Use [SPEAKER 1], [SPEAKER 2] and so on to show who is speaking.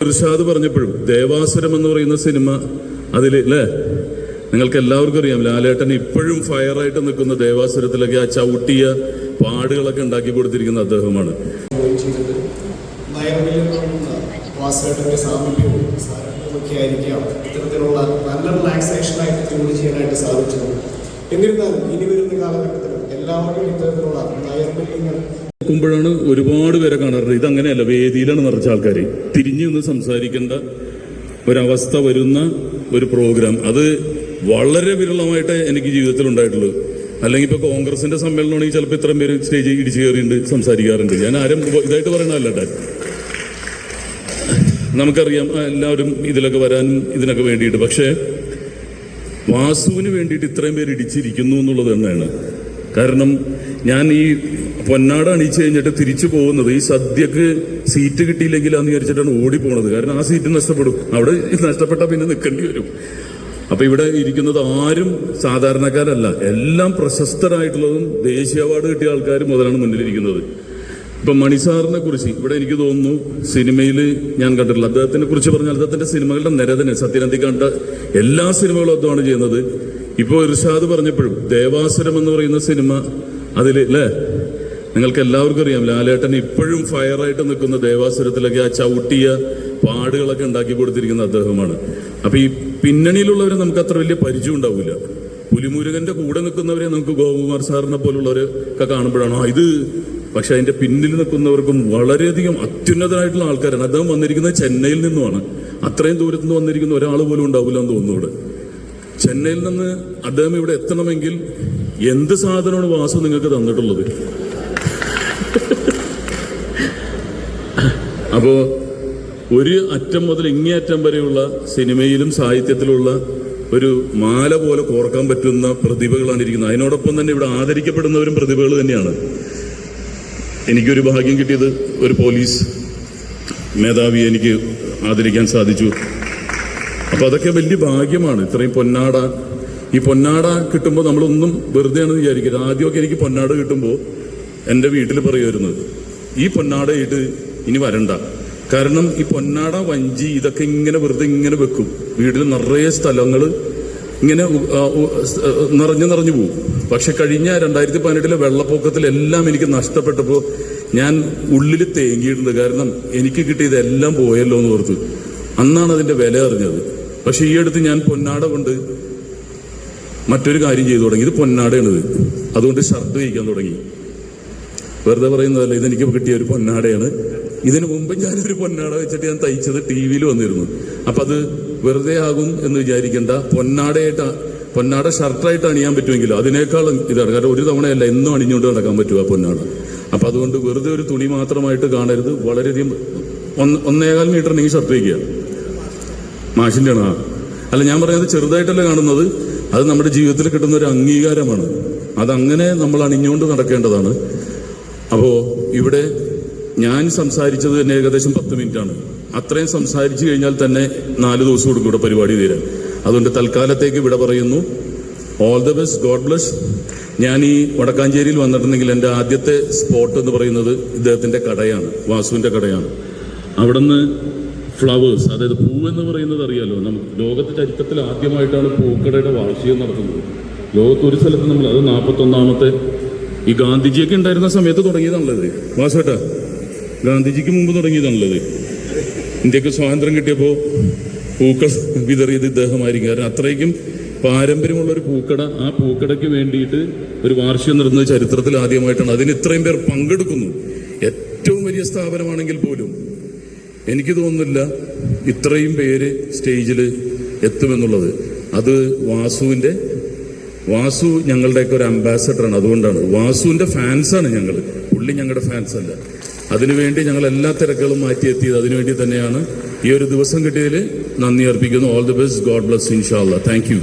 [SPEAKER 1] ഇർഷാദ് പറഞ്ഞപ്പോഴും ദേവാസുരം എന്ന് പറയുന്ന സിനിമ അതിൽ അല്ലേ നിങ്ങൾക്ക് എല്ലാവർക്കും അറിയാം ലാലേട്ടൻ ഇപ്പോഴും ഫയറായിട്ട് നിൽക്കുന്ന ദേവാസുരത്തിലൊക്കെ ആ ചവിട്ടിയ പാടുകളൊക്കെ ഉണ്ടാക്കി കൊടുത്തിരിക്കുന്ന അദ്ദേഹമാണ്.
[SPEAKER 2] നല്ല എന്നിരുന്നാലും ഇനി വരുന്ന കാലഘട്ടത്തിൽ എല്ലാവർക്കും ഇത്തരത്തിലുള്ള നയർവില്യങ്ങൾ
[SPEAKER 1] നോക്കുമ്പോഴാണ് ഒരുപാട് പേരെ കാണാറുണ്ട് ഇതങ്ങനെയല്ല വേദിയിലാണ് നിറച്ച ആൾക്കാർ തിരിഞ്ഞു നിന്ന് സംസാരിക്കേണ്ട ഒരവസ്ഥ വരുന്ന ഒരു പ്രോഗ്രാം. അത് വളരെ വിരളമായിട്ട് എനിക്ക് ജീവിതത്തിൽ ഉണ്ടായിട്ടുള്ളൂ. അല്ലെങ്കിൽ ഇപ്പൊ കോൺഗ്രസിന്റെ സമ്മേളനമാണെങ്കിൽ ചിലപ്പോൾ ഇത്രയും പേര് സ്റ്റേജിൽ ഇടിച്ചു കയറിയുണ്ട് സംസാരിക്കാറുണ്ട്. ഞാൻ ആരും ഇതായിട്ട് പറയണതല്ല നമുക്കറിയാം എല്ലാവരും ഇതിലൊക്കെ വരാനും ഇതിനൊക്കെ വേണ്ടിയിട്ട്. പക്ഷേ വാസുവിന് വേണ്ടിയിട്ട് ഇത്രയും പേര് ഇടിച്ചിരിക്കുന്നു എന്നുള്ളത് തന്നെയാണ്. കാരണം ഞാൻ ഈ പൊന്നാട അണിയിച്ചു കഴിഞ്ഞിട്ട് തിരിച്ചു പോകുന്നത് ഈ സദ്യക്ക് സീറ്റ് കിട്ടിയില്ലെങ്കിൽ എന്ന് വിചാരിച്ചിട്ടാണ് ഓടിപ്പോണത്. കാരണം ആ സീറ്റ് നഷ്ടപ്പെടും. അവിടെ നഷ്ടപ്പെട്ടാൽ പിന്നെ നിൽക്കേണ്ടി വരും. അപ്പൊ ഇവിടെ ഇരിക്കുന്നത് ആരും സാധാരണക്കാരല്ല. എല്ലാം പ്രശസ്തരായിട്ടുള്ളതും ദേശീയ അവാർഡ് കിട്ടിയ ആൾക്കാർ മുതലാണ് മുന്നിലിരിക്കുന്നത്. ഇപ്പൊ മണിസാറിനെ കുറിച്ച് ഇവിടെ എനിക്ക് തോന്നുന്നു സിനിമയിൽ ഞാൻ കണ്ടിട്ടില്ല. അദ്ദേഹത്തിനെ കുറിച്ച് പറഞ്ഞാൽ അദ്ദേഹത്തിന്റെ സിനിമകളുടെ നിര തന്നെ. സത്യനന്ദി കണ്ട എല്ലാ സിനിമകളും അദ്ദേഹമാണ് ചെയ്യുന്നത്. ഇപ്പോൾ ഇർഷാദ് പറഞ്ഞപ്പോഴും ദേവാസുരം എന്ന് പറയുന്ന സിനിമ അതിൽ അല്ലേ? നിങ്ങൾക്ക് എല്ലാവർക്കും അറിയാം ലാലേട്ടൻ ഇപ്പോഴും ഫയറായിട്ട് നിൽക്കുന്ന ദേവാസുരത്തിലൊക്കെ ആ ചവിട്ടിയ പാടുകളൊക്കെ ഉണ്ടാക്കി കൊടുത്തിരിക്കുന്ന അദ്ദേഹമാണ്. അപ്പൊ ഈ പിന്നണിയിലുള്ളവരെ നമുക്ക് അത്ര വലിയ പരിചയം ഉണ്ടാവില്ല പുലിമുരുകന്റെ കൂടെ നിൽക്കുന്നവരെ നമുക്ക് ഗോപകുമാർ സാറിനെ പോലുള്ളവരൊക്കെ കാണുമ്പോഴാണ് കാണുമ്പോഴാണോ ഇത് പക്ഷെ അതിന്റെ പിന്നിൽ നിൽക്കുന്നവർക്കും വളരെയധികം അത്യുന്നതരായിട്ടുള്ള ആൾക്കാരാണ്. അദ്ദേഹം വന്നിരിക്കുന്നത് ചെന്നൈയിൽ നിന്നുമാണ്. അത്രയും ദൂരത്ത് നിന്ന് വന്നിരിക്കുന്ന ഒരാൾ പോലും ഉണ്ടാവില്ല എന്ന് തോന്നുന്നു ഇവിടെ. ചെന്നൈയിൽ നിന്ന് അദ്ദേഹം ഇവിടെ എത്തണമെങ്കിൽ എന്ത് സാധനമാണ് വാസു നിങ്ങൾക്ക് തന്നിട്ടുള്ളത്? അപ്പോ ഒരു അറ്റം മുതൽ ഇങ്ങേ അറ്റം വരെയുള്ള സിനിമയിലും സാഹിത്യത്തിലുള്ള ഒരു മാല പോലെ കോർക്കാൻ പറ്റുന്ന പ്രതിഭകളാണ് ഇരിക്കുന്നത്. അതിനോടൊപ്പം തന്നെ ഇവിടെ ആദരിക്കപ്പെടുന്നവരും പ്രതിഭകൾ തന്നെയാണ്. എനിക്കൊരു ഭാഗ്യം കിട്ടിയത് ഒരു പോലീസ് മേധാവിയെ എനിക്ക് ആദരിക്കാൻ സാധിച്ചു. അപ്പൊ അതൊക്കെ വലിയ ഭാഗ്യമാണ്. ഇത്രയും പൊന്നാട. ഈ പൊന്നാട കിട്ടുമ്പോൾ നമ്മളൊന്നും വെറുതെയാണ് വിചാരിക്കരുത്. ആദ്യമൊക്കെ എനിക്ക് പൊന്നാട കിട്ടുമ്പോൾ എന്റെ വീട്ടിൽ പറയുമായിരുന്നു ഈ പൊന്നാടയിട്ട് ഇനി വരണ്ട. കാരണം ഈ പൊന്നാട വഞ്ചി ഇതൊക്കെ ഇങ്ങനെ വെറുതെ ഇങ്ങനെ വെക്കും. വീട്ടിൽ നിറയെ സ്ഥലങ്ങൾ ഇങ്ങനെ നിറഞ്ഞു നിറഞ്ഞു പോകും പക്ഷെ കഴിഞ്ഞ രണ്ടായിരത്തി പതിനെട്ടിലെ വെള്ളപ്പൊക്കത്തിലെല്ലാം എനിക്ക് നഷ്ടപ്പെട്ടപ്പോൾ ഞാൻ ഉള്ളിൽ തേങ്ങിയിട്ടുണ്ട്. കാരണം എനിക്ക് കിട്ടിയതെല്ലാം പോയല്ലോ എന്ന് ഓർത്ത്. അന്നാണ് അതിന്റെ വില അറിഞ്ഞത്. പക്ഷെ ഈ അടുത്ത് ഞാൻ പൊന്നാട കൊണ്ട് മറ്റൊരു കാര്യം ചെയ്തു തുടങ്ങി. ഇത് പൊന്നാടയാണിത്. അതുകൊണ്ട് ഷർട്ട് തയ്ക്കാൻ തുടങ്ങി. വെറുതെ പറയുന്നതല്ല ഇതെനിക്ക് കിട്ടിയ ഒരു പൊന്നാടയാണ്. ഇതിനു മുമ്പ് ഞാനൊരു പൊന്നാട വെച്ചിട്ട് ഞാൻ തയ്ച്ചത് ടി വിയിൽ വന്നിരുന്നു. അപ്പൊ അത് വെറുതെ ആകും എന്ന് വിചാരിക്കേണ്ട. പൊന്നാടയായിട്ട് പൊന്നാട ഷർട്ടായിട്ട് അണിയാൻ പറ്റുമെങ്കിലും? അതിനേക്കാളും ഇതാണ്. കാരണം ഒരു തവണയല്ല എന്നും അണിഞ്ഞുകൊണ്ട് നടക്കാൻ പറ്റുക പൊന്നാട. അപ്പൊ അതുകൊണ്ട് വെറുതെ ഒരു തുണി മാത്രമായിട്ട് കാണരുത്. വളരെയധികം ഒന്ന് ഒന്നേകാൽ മീറ്റർ നീ ഷർട്ട് വയ്ക്കുക മാഷിന്റെ ആണ്? അല്ല ഞാൻ പറയുന്നത് ചെറുതായിട്ടല്ല കാണുന്നത്. അത് നമ്മുടെ ജീവിതത്തിൽ കിട്ടുന്ന ഒരു അംഗീകാരമാണ്. അതങ്ങനെ നമ്മൾ അണിഞ്ഞുകൊണ്ട് നടക്കേണ്ടതാണ്. അപ്പോ ഇവിടെ ഞാൻ സംസാരിച്ചത് തന്നെ ഏകദേശം പത്ത് മിനിറ്റാണ്. അത്രയും സംസാരിച്ചു കഴിഞ്ഞാൽ തന്നെ നാല് ദിവസം കൊടുക്കും ഇവിടെ പരിപാടി തീരാൻ. അതുകൊണ്ട് തൽക്കാലത്തേക്ക് ഇവിടെ പറയുന്നു. All the best God bless ഞാൻ ഈ വടക്കാഞ്ചേരിയിൽ വന്നിട്ടുണ്ടെങ്കിൽ എന്റെ ആദ്യത്തെ സ്പോട്ട് എന്ന് പറയുന്നത് ഇദ്ദേഹത്തിന്റെ കടയാണ് വാസുവിന്റെ കടയാണ്. അവിടുന്ന് ഫ്ലവേഴ്സ് അതായത് പൂ എന്ന് പറയുന്നത് അറിയാലോ? നമുക്ക് ലോകത്തെ ചരിത്രത്തിൽ ആദ്യമായിട്ടാണ് പൂക്കടയുടെ വാർഷികം നടത്തുന്നത്. ലോകത്ത് ഒരു സ്ഥലത്ത് നമ്മൾ അത് നാൽപ്പത്തൊന്നാമത്തെ ഈ ഗാന്ധിജിയൊക്കെ ഉണ്ടായിരുന്ന സമയത്ത് തുടങ്ങിയതാണുള്ളത് വാസേട്ടാ ഗാന്ധിജിക്ക് മുമ്പ് തുടങ്ങിയതാണുള്ളത് ഇന്ത്യയ്ക്ക് സ്വാതന്ത്ര്യം കിട്ടിയപ്പോൾ പൂക്കൾ വിതറിയത് ഇദ്ദേഹമായിരിക്കും. കാരണം അത്രയ്ക്കും പാരമ്പര്യമുള്ള ഒരു പൂക്കട. ആ പൂക്കടയ്ക്ക് വേണ്ടിയിട്ട് ഒരു വാർഷികം നടന്നത് ചരിത്രത്തിൽ ആദ്യമായിട്ടാണ്. അതിന് ഇത്രയും പേർ പങ്കെടുക്കുന്നു. ഏറ്റവും വലിയ സ്ഥാപനമാണെങ്കിൽ പോലും എനിക്ക് തോന്നുന്നില്ല ഇത്രയും പേര് സ്റ്റേജിൽ എത്തുമെന്നുള്ളത്. അത് വാസുവിന്റെ വാസു ഞങ്ങളുടെയൊക്കെ ഒരു അംബാസഡറാണ് അതുകൊണ്ടാണ്. വാസുവിന്റെ ഫാൻസാണ് ഞങ്ങൾ പുള്ളി ഞങ്ങളുടെ ഫാൻസ് അല്ല. അതിനുവേണ്ടി ഞങ്ങൾ എല്ലാ തിരക്കുകളും മാറ്റിയെത്തിയത് അതിനുവേണ്ടി തന്നെയാണ്. ഈ ഒരു ദിവസം കിട്ടിയതിൽ നന്ദി അർപ്പിക്കുന്നു. All the best God bless ഇൻഷാല്ല താങ്ക് യു